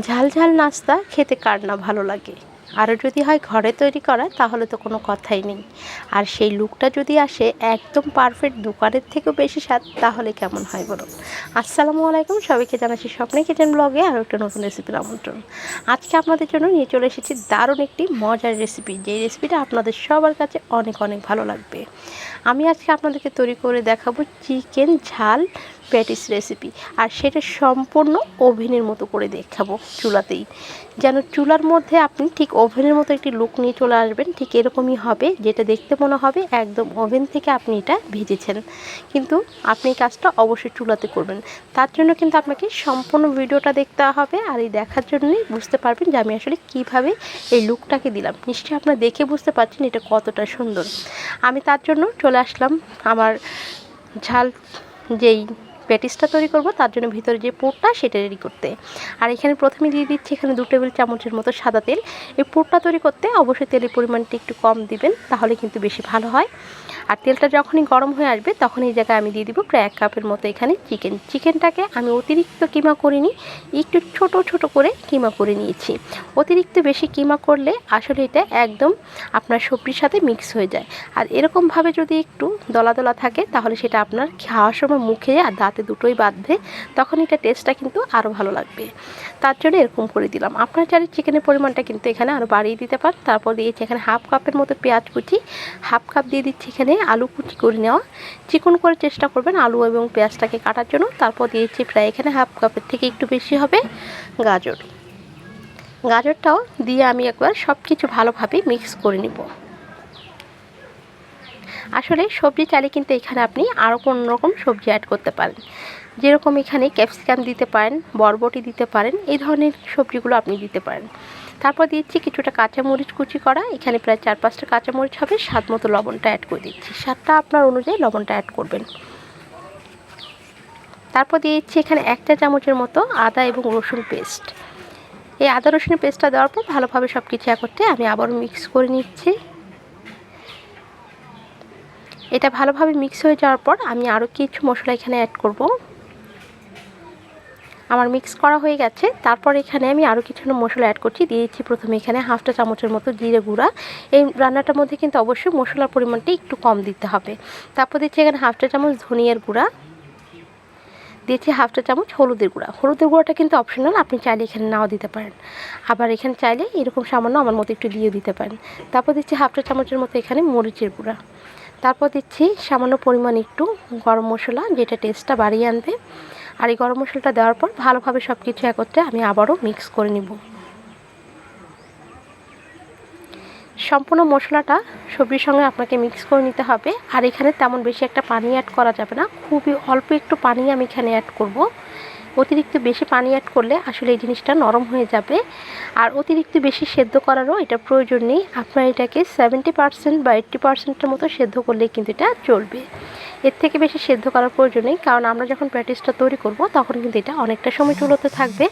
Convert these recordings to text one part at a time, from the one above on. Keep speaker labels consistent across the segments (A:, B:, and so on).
A: ঝাল ঝাল নাস্তা খেতে কার না ভালো লাগে? আরও যদি হয় ঘরে তৈরি করা, তাহলে তো কোনো কথাই নেই। আর সেই লুকটা যদি আসে একদম পারফেক্ট দোকানের থেকেও বেশি স্বাদ, তাহলে কেমন হয় বলুন আসসালামু আলাইকুম, সবাইকে জানাচ্ছি স্বপ্নে কিচেন ব্লগে আর একটা নতুন রেসিপির আমন্ত্রণ। আজকে আপনাদের জন্য নিয়ে চলে এসেছি দারুণ একটি মজার রেসিপি যেই রেসিপিটা আপনাদের সবার কাছে অনেক অনেক ভালো লাগবে। আমি আজকে আপনাদেরকে তৈরি করে দেখাবো চিকেন ঝাল প্যাটিস রেসিপি। আর সেটা সম্পূর্ণ ওভেনের মতো করে দেখাবো চুলাতেই। যেন চুলার মধ্যে আপনি ঠিক ওভেনের মতো একটি লুক নিয়ে চলে আসবেন, ঠিক এরকমই হবে যেটা দেখতে মনে হবে, একদম ওভেন থেকে আপনি এটা ভেজেছেন। কিন্তু আপনি কাজটা অবশ্যই চুলাতে করবেন। তার জন্য কিন্তু আপনাকে সম্পূর্ণ ভিডিওটা দেখতে হবে আর এই দেখার জন্যই বুঝতে পারবেন যে আমি আসলে কীভাবে এই লুকটাকে দিলাম। নিশ্চয়ই আপনারা দেখে বুঝতে পারছেন এটা কতটা সুন্দর। আমি তার জন্য চলে আসলাম। আমার ঝাল যেই প্যাটিসটা তৈরি করব, তার জন্য ভিতরে যে পুরটা সেটা রেডি করতে। আর এখানে প্রথমে দিয়ে দিচ্ছি এখানে দু টেবিল চামচের মতো সাদা তেল। এই পুরটা তৈরি করতে অবশ্যই তেলের পরিমাণটা একটু কম দিবেন, তাহলে কিন্তু বেশি ভালো হয়। আর তেলটা যখনই গরম হয়ে আসবে, তখন এই জায়গায় আমি দিয়ে দিব প্রায় এক কাপের মতো এখানে চিকেন। চিকেনটাকে আমি অতিরিক্ত কিমা করিনি, একটু ছোট ছোট করে কিমা করে নিয়েছি। অতিরিক্ত বেশি কিমা করলে আসলে এটা একদম আপনার সবজির সাথে মিক্স হয়ে যায়। আর এরকমভাবে যদি একটু দলা দলা থাকে, তাহলে সেটা আপনার খাওয়ার সময় মুখে আর দাঁতে দুটোই বাঁধবে, তখন এটা টেস্টটা কিন্তু আরও ভালো লাগবে। তার জন্য এরকম করে দিলাম। আপনার চারি চিকেনের পরিমাণটা কিন্তু এখানে আরও বাড়িয়ে দিতে পারেন। তারপর দিয়েছি এখানে হাফ কাপের মতো পেঁয়াজ কুচি। হাফ কাপ দিয়ে দিচ্ছি এখানে আলু কুচি করে নেওয়া। চিকন করে চেষ্টা করবেন আলু এবং পেঁয়াজটাকে কাটার জন্য। তারপর দিয়েছি প্রায় এখানে হাফ কাপের থেকে একটু বেশি হবে গাজর। গাজরটাও দিয়ে আমি একবার সব কিছু ভালোভাবে মিক্স করে নিব। আসলে সবজি চাইলে কিন্তু এখানে আপনি আরও কোনো রকম সবজি অ্যাড করতে পারেন। যেরকম এখানে ক্যাপসিকাম দিতে পারেন, বরবটি দিতে পারেন, এই ধরনের সবজিগুলো আপনি দিতে পারেন। তারপর দিচ্ছি কিছুটা কাঁচামরিচ কুচি করা, এখানে প্রায় চার পাঁচটা কাঁচামরিচ হবে, স্বাদ মতো লবণটা অ্যাড করে দিচ্ছি। স্বাদটা আপনার অনুযায়ী লবণটা অ্যাড করবেন। তারপর দিয়েছি এখানে একটা চামচের মতো আদা এবং রসুন পেস্ট এই আদা রসুনের পেস্টটা দেওয়ার পর ভালোভাবে সব কিছু করতে আমি আবারও মিক্স করে নিচ্ছি। এটা ভালোভাবে মিক্স হয়ে যাওয়ার পর আমি আরও কিছু মশলা এখানে অ্যাড করব। আমার মিক্স করা হয়ে গেছে। তারপর এখানে আমি আরও কিছু মশলা অ্যাড করছি। দিয়েছি প্রথমে এখানে হাফটা চামচের মতো জিরে গুঁড়া। এই রান্নাটার মধ্যে কিন্তু অবশ্যই মশলার পরিমাণটা একটু কম দিতে হবে। তারপর দিচ্ছি এখানে হাফটা চামচ ধনিয়ার গুঁড়া। দিয়েছি হাফটা চামচ হলুদের গুঁড়া। হলুদের গুঁড়াটা কিন্তু অপশনাল আপনি চাইলে এখানে নাও দিতে পারেন। আবার এখানে চাইলে এরকম সামান্য আমার মতো একটু দিয়ে দিতে পারেন। তারপর দিচ্ছি হাফটা চামচের মতো এখানে মরিচের গুঁড়া। তারপর দিচ্ছি সামান্য পরিমাণ একটু গরম মশলা, যেটা টেস্টটা বাড়িয়ে আনবে। আর এই গরম মশলাটা দেওয়ার পর ভালোভাবে সব কিছু একত্রে আমি আবারও মিক্স করে নিব। সম্পূর্ণ মশলাটা সবজির সঙ্গে আপনাকে মিক্স করে নিতে হবে। আর এখানে তেমন বেশি একটা পানি অ্যাড করা যাবে না। খুবই অল্প একটু পানি আমি এখানে অ্যাড করব। অতিরিক্ত বেশি পানি অ্যাড করলে আসলে এই জিনিসটা নরম হয়ে যাবে। আর অতিরিক্ত বেশি সেদ্ধ করারও এটা প্রয়োজন নেই। আপনার এটাকে সেভেন্টি পার্সেন্ট বা এইট্টি পার্সেন্টের মতো সেদ্ধ করলেই কিন্তু এটা চলবে। এর থেকে বেশি সেদ্ধ করার প্রয়োজন নেই, কারণ আমরা যখন প্যাটিসটা তৈরি করব, তখন কিন্তু এটা অনেকটা সময় চুলোতে থাকবে,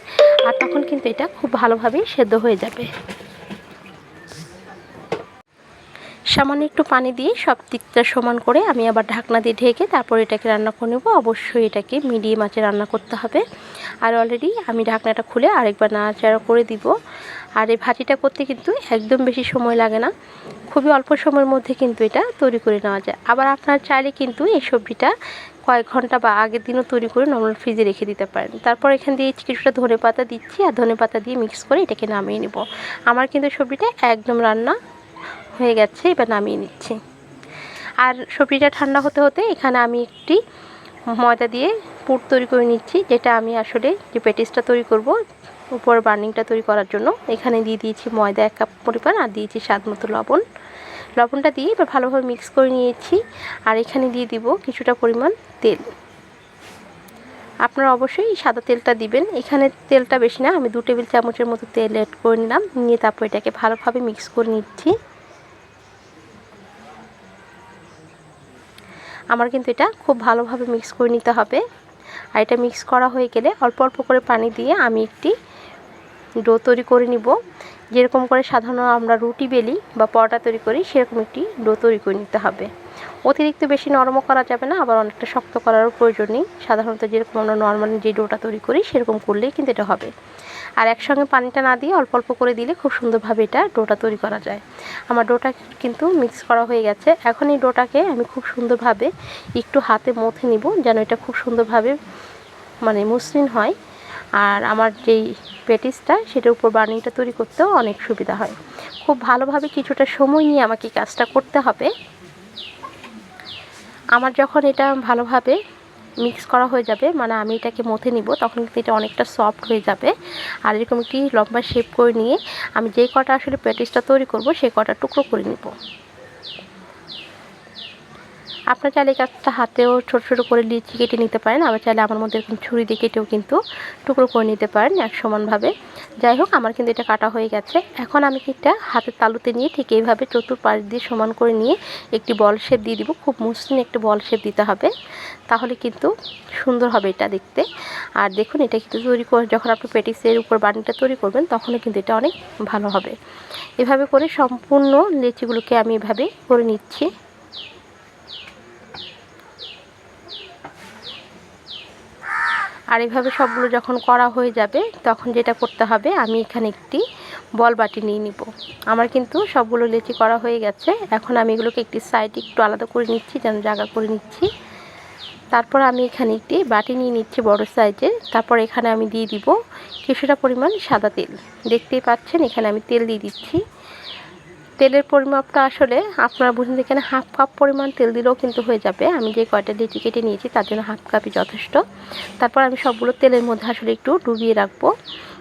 A: আর তখন কিন্তু এটা খুব ভালোভাবেই সেদ্ধ হয়ে যাবে। সামান্য একটু পানি দিয়ে সব দিকটা সমান করে আমি আবার ঢাকনা দিয়ে ঢেকে তারপর এটাকে রান্না করে নেব। অবশ্যই এটাকে মিডিয়াম আঁচে রান্না করতে হবে। আর অলরেডি আমি ঢাকনাটা খুলে আরেকবার নাড়াচাড়া করে দিব। আর এই ভাজিটা করতে কিন্তু একদম বেশি সময় লাগে না। খুবই অল্প সময়ের মধ্যে কিন্তু এটা তৈরি করে নেওয়া যায়। আবার আপনারা চাইলে কিন্তু এই সবজিটা কয়েক ঘণ্টা বা আগের দিনও তৈরি করে নর্মাল ফ্রিজে রেখে দিতে পারেন। তারপর এখান দিয়ে কিছুটা ধনে পাতা দিচ্ছি। আর ধনে পাতা দিয়ে মিক্স করে এটাকে নামিয়ে নেব। আমার কিন্তু সবজিটা একদম রান্না হয়ে গেছে, এবার নামিয়ে নিচ্ছি। আর সবজিটা ঠান্ডা হতে হতে এখানে আমি একটি ময়দা দিয়ে পুর তৈরি করে নিচ্ছি, যেটা আমি আসলে যে পেটিসটা তৈরি করব, উপর বার্নিংটা তৈরি করার জন্য, এখানে দিয়ে দিয়েছি ময়দা এক কাপ পরিমাণ আর দিয়েছি স্বাদ মতো লবণ। লবণটা দিয়ে এবার ভালোভাবে মিক্স করে নিয়েছি, আর এখানে দিয়ে দিব কিছুটা পরিমাণ তেল। আপনারা অবশ্যই সাদা তেলটা দিবেন। এখানে তেলটা বেশি না, আমি দু টেবিল চামচের মতো তেল অ্যাড করে নিলাম, নিয়ে তারপর এটাকে ভালোভাবে মিক্স করে নিচ্ছি। আমার কিন্তু এটা খুব ভালোভাবে মিক্স করে নিতে হবে। আর এটা মিক্স করা হয়ে গেলে অল্প অল্প করে পানি দিয়ে আমি একটি ডো তৈরি করে নিব। যেরকম করে সাধারণত আমরা রুটি বেলি বা পরোটা তৈরি করি, সেরকম একটি ডো তৈরি করে নিতে হবে। অতিরিক্ত বেশি নরমও করা যাবে না, আবার অনেকটা শক্ত করারও প্রয়োজন নেই। সাধারণত যেরকম আমরা নর্মালি যে ডোটা তৈরি করি, সেরকম করলেই কিন্তু এটা হবে। আর একসঙ্গে পানিটা না দিয়ে অল্প অল্প করে দিলে খুব সুন্দরভাবে এটা ডোটা তৈরি করা যায়। আমার ডোটা কিন্তু মিক্স করা হয়ে গেছে। এখন এই ডোটাকে আমি খুব সুন্দরভাবে একটু হাতে মথে নিব, যেন এটা খুব সুন্দরভাবে মানে মসৃণ হয়। আর আমার যেই পেটিসটা, সেটার উপর বার্নিংটা তৈরি করতেও অনেক সুবিধা হয়। খুব ভালোভাবে কিছুটা সময় নিয়ে আমাকে কাজটা করতে হবে। আমার যখন এটা ভালোভাবে মিক্স করা হয়ে যাবে মানে আমি এটাকে মথে নিব, তখন কিন্তু এটা অনেকটা সফট হয়ে যাবে। আর এরকম একটি লম্বা শেপ করে নিয়ে আমি যে কটা আসলে প্যাটিসটা তৈরি করব, সেই কটা টুকরো করে নিব। আপনার চাইলে কাজটা হাতেও ছোটো ছোটো করে লিচি কেটে নিতে পারেন। আবার চাইলে আমার মধ্যে এরকম ছুরি দিয়ে কেটেও কিন্তু টুকরো করে নিতে পারেন এক সমানভাবে। যাই হোক, আমার কিন্তু এটা কাটা হয়ে গেছে। এখন আমি এটা হাতের তালুতে নিয়ে ঠিক এইভাবে চতুর্পাশ দিয়ে সমান করে নিয়ে একটি বল শেপ দিয়ে দিব। খুব মসৃণ একটি বল শেপ দিতে হবে। তাহলে কিন্তু সুন্দর হবে এটা দেখতে। আর দেখুন, এটা কিন্তু তৈরি করে যখন আপনি পেটিসের উপর বানিটা তৈরি করবেন, তখনও কিন্তু এটা অনেক ভালো হবে। এভাবে করে সম্পূর্ণ লেচিগুলোকে আমি এভাবে করে নিচ্ছি। আর এভাবে সবগুলো যখন করা হয়ে যাবে, তখন যেটা করতে হবে, আমি এখানে একটি বল বাটি নিয়ে নিব। আমার কিন্তু সবগুলো লেচি করা হয়ে গেছে। এখন আমি এগুলোকে একটি সাইডে একটু আলাদা করে নিচ্ছি, যেন জায়গা করে নিচ্ছি। তারপর আমি এখানে একটি বাটি নিয়ে নিচ্ছি বড় সাইজে। তারপর এখানে আমি দিয়ে দিব কিছুটা পরিমাণ সাদা তেল। দেখতেই পাচ্ছেন, এখানে আমি তেল দিয়ে দিচ্ছি। তেলের পরিমাপটা আসলে আপনারা বুঝুন এখানে হাফ কাপ পরিমাণ তেল দিলেও কিন্তু হয়ে যাবে। আমি যে কয়টা লিচি কেটে নিয়েছি তার জন্য হাফ কাপই যথেষ্ট। তারপর আমি সবগুলো তেলের মধ্যে আসলে একটু ডুবিয়ে রাখব।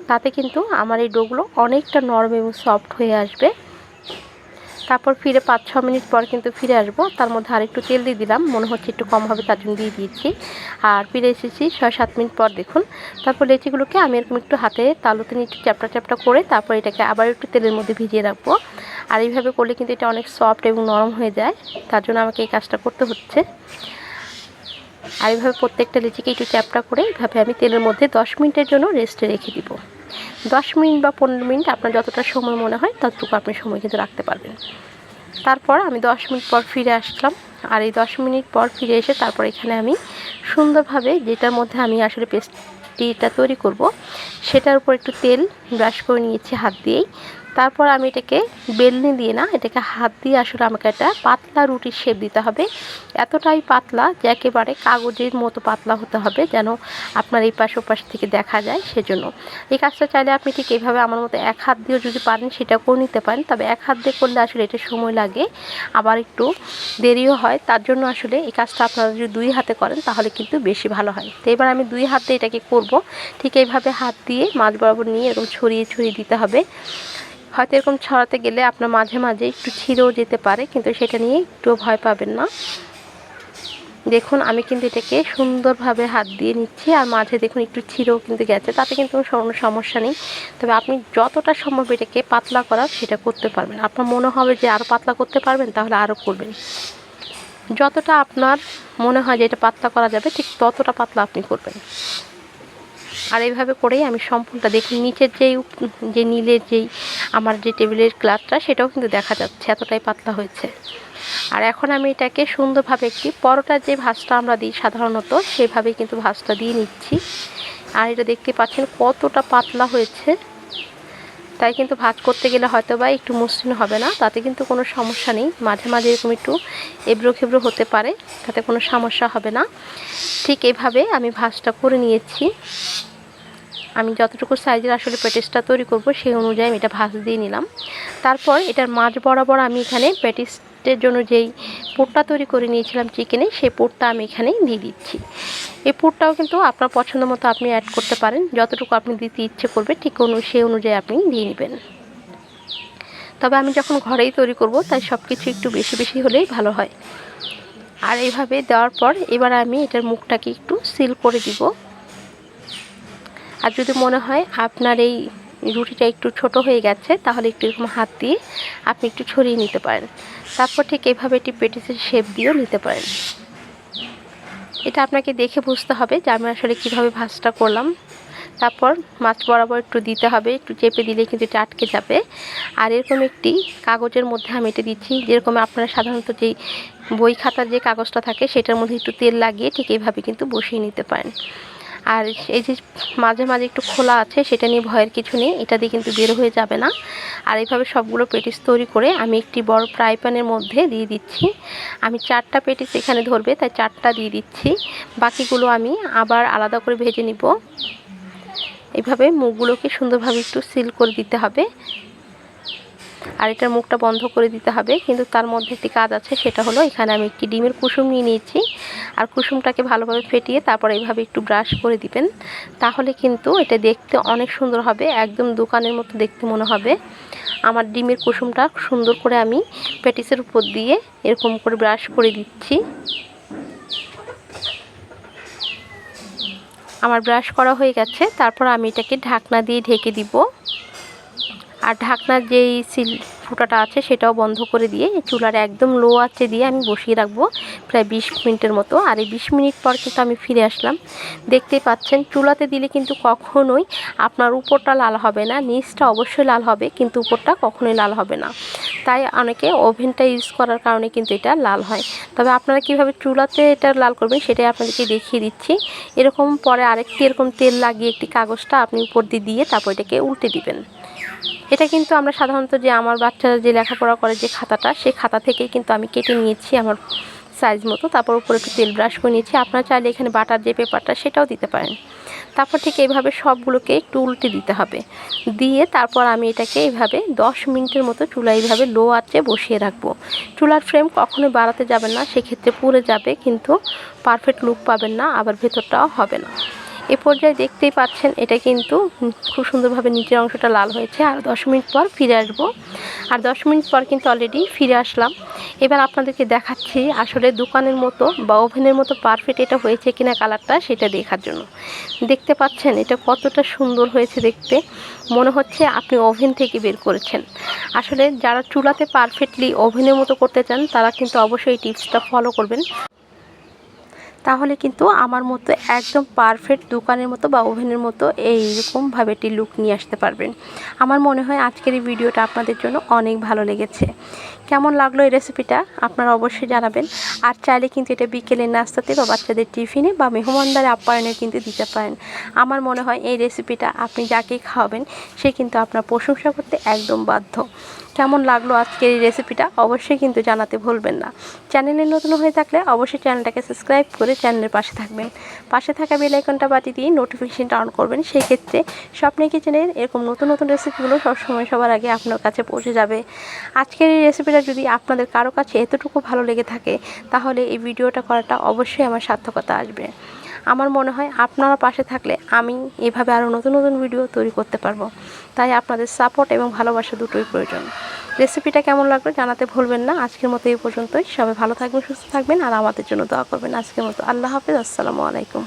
A: তাতে কিন্তু আমার এই ডোগুলো অনেকটা নরম এবং সফট হয়ে আসবে। তারপর ফিরে পাঁচ, ছ মিনিট পর কিন্তু ফিরে আসব। তার মধ্যে আর একটু তেল দিয়ে দিলাম, মনে হচ্ছে একটু কম হবে, তার জন্য দিয়ে দিয়েছি। আর ফিরে এসেছি ছয়, সাত মিনিট পর, দেখুন। তারপর লেচিগুলোকে আমি এরকম একটু হাতে তালুতে নিয়ে একটু চ্যাপটা চ্যাপটা করে তারপর এটাকে আবার একটু তেলের মধ্যে ভিজিয়ে রাখব। আর এইভাবে করলে কিন্তু এটা অনেক সফট এবং নরম হয়ে যায়। তার জন্য আমাকে এই কাজটা করতে হচ্ছে। আর এইভাবে প্রত্যেকটা লিচিকে একটু চ্যাপটা করে এইভাবে আমি তেলের মধ্যে দশ মিনিটের জন্য রেস্টে রেখে দিব। দশ মিনিট বা পনেরো মিনিট আপনার যতটা সময় মনে হয় ততটুকু আপনি সময় কিন্তু রাখতে পারবেন। তারপর আমি দশ মিনিট পর ফিরে আসলাম। আর এই দশ মিনিট পর ফিরে এসে তারপর এখানে আমি সুন্দরভাবে যেটার মধ্যে আমি আসলে পেস্ট্রিটা তৈরি করব, সেটার উপর একটু তেল ব্রাশ করে নিয়েছি হাত দিয়েই। তারপর আমি এটাকে বেলনি দিয়ে না, এটাকে হাত দিয়ে আসলে আমাকে একটা পাতলা রুটির শেপ দিতে হবে। এতটাই পাতলা যে একেবারে কাগজের মতো পাতলা হতে হবে যেন আপনার এই পাশ ওপাশ থেকে দেখা যায় সেজন্য। এই কাজটা চাইলে আপনি ঠিক এইভাবে আমার মতো এক হাত দিয়েও যদি পারেন সেটা করে নিতে পারেন। তবে এক হাত দিয়ে করলে আসলে এটা সময় লাগে, আবার একটু দেরিও হয়। তার জন্য আসলে এই কাজটা আপনারা যদি দুই হাতে করেন তাহলে কিন্তু বেশি ভালো হয়। তো এবার আমি দুই হাত এটাকে করব। ঠিক এইভাবে হাত দিয়ে মাছ বরাবর নিয়ে এরকম ছড়িয়ে ছড়িয়ে দিতে হবে। হয়তো এরকম ছড়াতে গেলে আপনার মাঝে মাঝে একটু ছিঁড়েও যেতে পারে, কিন্তু সেটা নিয়ে একটুও ভয় পাবেন না। দেখুন, আমি কিন্তু এটাকে সুন্দরভাবে হাত দিয়ে নিচ্ছি, আর মাঝে দেখুন একটু ছিঁড়েও কিন্তু গেছে, তাতে কিন্তু কোনো সমস্যা নেই। তবে আপনি যতটা সম্ভব এটাকে পাতলা করার সেটা করতে পারবেন। আপনার মনে হবে যে আরও পাতলা করতে পারবেন, তাহলে আরও করবেন। যতটা আপনার মনে হয় যে এটা পাতলা করা যাবে, ঠিক ততটা পাতলা আপনি করবেন। আর এইভাবে করেই আমি সম্পূর্ণটা দেখি। নিচের যেই যে নীলের যেই আমার যে টেবিলের ক্লাথটা, সেটাও কিন্তু দেখা যাচ্ছে, এতটাই পাতলা হয়েছে। আর এখন আমি এটাকে সুন্দরভাবে একটি পরোটার যে ভাজটা আমরা দিই সাধারণত, সেভাবেই কিন্তু ভাজটা দিয়ে নিচ্ছি। আর এটা দেখতে পাচ্ছেন কতটা পাতলা হয়েছে। তাই কিন্তু ভাজ করতে গেলে হয়তো বা একটু মসৃণ হবে না, তাতে কিন্তু কোনো সমস্যা নেই। মাঝে মাঝে এরকম একটু এবড়ো খেবড়ো হতে পারে, তাতে কোনো সমস্যা হবে না। ঠিক এভাবে আমি ভাজটা করে নিয়েছি। আমি যতটুকু সাইজের আসলে প্যাটিসটা তৈরি করব সেই অনুযায়ী আমি এটা ভাজ দিয়ে নিলাম। তারপর এটার মাঝ বরাবর আমি এখানে প্যাটিসের জন্য যেই পুরটা তৈরি করে নিয়েছিলাম চিকেনে সেই পোটটা আমি এখানে দিয়ে দিচ্ছি। এই পুরটাও কিন্তু আপনার পছন্দ মতো আপনি অ্যাড করতে পারেন, যতটুকু আপনি দিতে ইচ্ছে করবে, ঠিক অনু, সেই অনুযায়ী আপনি দিয়ে নেবেন। তবে আমি যখন ঘরেই তৈরি করব, তাই সব কিছু একটু বেশি বেশি হলেই ভালো হয়। আর এইভাবে দেওয়ার পর এবার আমি এটার মুখটাকে একটু সিল করে দিব। আর যদি মনে হয় আপনার এই রুটিটা একটু ছোট হয়ে গেছে, তাহলে একটু এরকম হাত দিয়ে আপনি একটু ছড়িয়ে নিতে পারেন। তারপর ঠিক এভাবে একটি পেটিসের শেপ দিয়েও নিতে পারেন। এটা আপনাকে দেখে বুঝতে হবে যে আমি আসলে কীভাবে ভাজটা করলাম। তারপর মাছ বরাবর একটু দিতে হবে, একটু চেপে দিলে কিন্তু এটা আটকে যাবে। আর এরকম একটি কাগজের মধ্যে আমি এটা দিচ্ছি, যেরকম আপনারা সাধারণত যেই বই খাতার যে কাগজটা থাকে, সেটার মধ্যে একটু তেল লাগিয়ে ঠিক এইভাবে কিন্তু বসিয়ে নিতে পারেন। আর এই যে মাঝে মাঝে একটু খোলা আছে, সেটা নিয়ে ভয়ের কিছু নেই। এটা দিয়ে কিন্তু বের হয়ে যাবে না। আর এইভাবে সবগুলো পেটিস তৈরি করে আমি একটি বড় ফ্রাই প্যানের মধ্যে দিয়ে দিচ্ছি। আমি চারটা পেটিস এখানে ধরবে, তাই চারটা দিয়ে দিচ্ছি। বাকিগুলো আমি আবার আলাদা করে ভেজে নিব। এভাবে মুখগুলোকে সুন্দরভাবে একটু সিল করে দিতে হবে। আর এটার মুখটা বন্ধ করে দিতে হবে, কিন্তু তার মধ্যে একটি কাজ আছে, সেটা হলো এখানে আমি একটি ডিমের কুসুম নিয়ে নিয়েছি। আর কুসুমটাকে ভালোভাবে ফেটিয়ে তারপর এইভাবে একটু ব্রাশ করে দিবেন। তাহলে কিন্তু এটা দেখতে অনেক সুন্দর হবে, একদম দোকানের মতো দেখতে মনে হবে। আমার ডিমের কুসুমটা সুন্দর করে আমি প্যাটিসের উপর দিয়ে এরকম করে ব্রাশ করে দিচ্ছি। আমার ব্রাশ করা হয়ে গেছে, তারপর আমি এটাকে ঢাকনা দিয়ে ঢেকে দিব। আর ঢাকনার যেই সিল, ফুটাটা আছে সেটাও বন্ধ করে দিয়ে চুলার একদম লো আছে দিয়ে আমি বসিয়ে রাখব প্রায় বিশ মিনিটের মতো। আর এই বিশ মিনিট পর কিন্তু আমি ফিরে আসলাম। দেখতেই পাচ্ছেন, চুলাতে দিলে কিন্তু কখনোই আপনার উপরটা লাল হবে না, নিচটা অবশ্যই লাল হবে, কিন্তু উপরটা কখনোই লাল হবে না। তাই অনেকে ওভেনটা ইউজ করার কারণে কিন্তু এটা লাল হয়। তবে আপনারা কীভাবে চুলাতে এটা লাল করবেন সেটাই আপনাদেরকে দেখিয়ে দিচ্ছি। এরকম পরে আরেকটি এরকম তেল লাগিয়ে একটি কাগজটা আপনি উপর দিয়ে দিয়ে তারপর এটাকে উল্টে দিবেন। এটা কিন্তু আমরা সাধারণত যে আমার বাচ্চারা যে লেখাপড়া করে যে খাতাটা, সেই খাতা থেকেই কিন্তু আমি কেটে নিয়েছি আমার সাইজ মতো। তারপর উপরে একটু তেল ব্রাশ করে নিয়েছি। আপনারা চাইলে এখানে বাটার যে পেপারটা সেটাও দিতে পারেন। তারপর ঠিক এইভাবে সবগুলোকে একটু উল্টে দিতে হবে। দিয়ে তারপর আমি এটাকে এইভাবে দশ মিনিটের মতো চুলা এইভাবে লো আঁচে বসিয়ে রাখব। চুলার ফ্রেম কখনোই বাড়াতে যাবেন না, সেক্ষেত্রে পুড়ে যাবে, কিন্তু পারফেক্ট লুক পাবেন না, আবার ভেতরটাও হবে না। এ পর্যায়ে দেখতেই পাচ্ছেন এটা কিন্তু খুব সুন্দরভাবে নিচের অংশটা লাল হয়েছে। আর দশ মিনিট পর ফিরে আসব। আর দশ মিনিট পর কিন্তু অলরেডি ফিরে আসলাম। এবার আপনাদেরকে দেখাচ্ছি আসলে দোকানের মতো বা ওভেনের মতো পারফেক্ট এটা হয়েছে কিনা কালারটা সেটা দেখার জন্য। দেখতে পাচ্ছেন এটা কতটা সুন্দর হয়েছে দেখতে। মনে হচ্ছে আপনি ওভেন থেকে বের করেছেন। আসলে যারা চুলাতে পারফেক্টলি ওভেনের মতো করতে চান তারা কিন্তু অবশ্যই টিপসটা ফলো করবেন। তাহলে কিন্তু আমার মতো একদম পারফেক্ট দোকানের মতো বা ওভেনের মতো এইরকমভাবে একটি লুক নিয়ে আসতে পারবেন। আমার মনে হয় আজকের এই ভিডিওটা আপনাদের জন্য অনেক ভালো লেগেছে। কেমন লাগল এই রেসিপিটা আপনারা অবশ্যই জানাবেন। আর চাইলে কিন্তু এটা বিকেলের নাস্তাতে বা বাচ্চাদের টিফিনে বা মেহমানদারে আপ্যায়নে কিন্তু দিতে পারেন। আমার মনে হয় এই রেসিপিটা আপনি যাকেই খাওয়াবেন, সে কিন্তু আপনার প্রশংসা করতে একদম বাধ্য। কেমন লাগল আজকের এই রেসিপিটা অবশ্যই কিন্তু জানাতে ভুলবেন না। চ্যানেলে নতুন হয়ে থাকলে অবশ্যই চ্যানেলটাকে সাবস্ক্রাইব করে চ্যানেলের পাশে থাকবেন। পাশে থাকা বেল আইকনটা বাতি দিয়ে নোটিফিকেশনটা অন করবেন। সেই ক্ষেত্রে স্বপ্নে কিচেনের এরকম নতুন নতুন রেসিপিগুলো সবসময় সবার আগে আপনার কাছে পৌঁছে যাবে। আজকের এই রেসিপিটা যদি আপনাদের কারও কাছে এতটুকু ভালো লেগে থাকে, তাহলে এই ভিডিওটা করাটা অবশ্যই আমার সার্থকতা আসবে। আমার মনে হয় আপনারা পাশে থাকলে আমি এভাবে আরও নতুন নতুন ভিডিও তৈরি করতে পারব। তাই আপনাদের সাপোর্ট এবং ভালোবাসা দুটোই প্রয়োজন। রেসিপিটা কেমন লাগল জানাতে ভুলবেন না। আজকের মতো এই পর্যন্তই। সবাই ভালো থাকবেন, সুস্থ থাকবেন, আর আমাদের জন্য দোয়া করবেন আজকের মতো। আল্লাহ হাফেজ। আসসালামু আলাইকুম।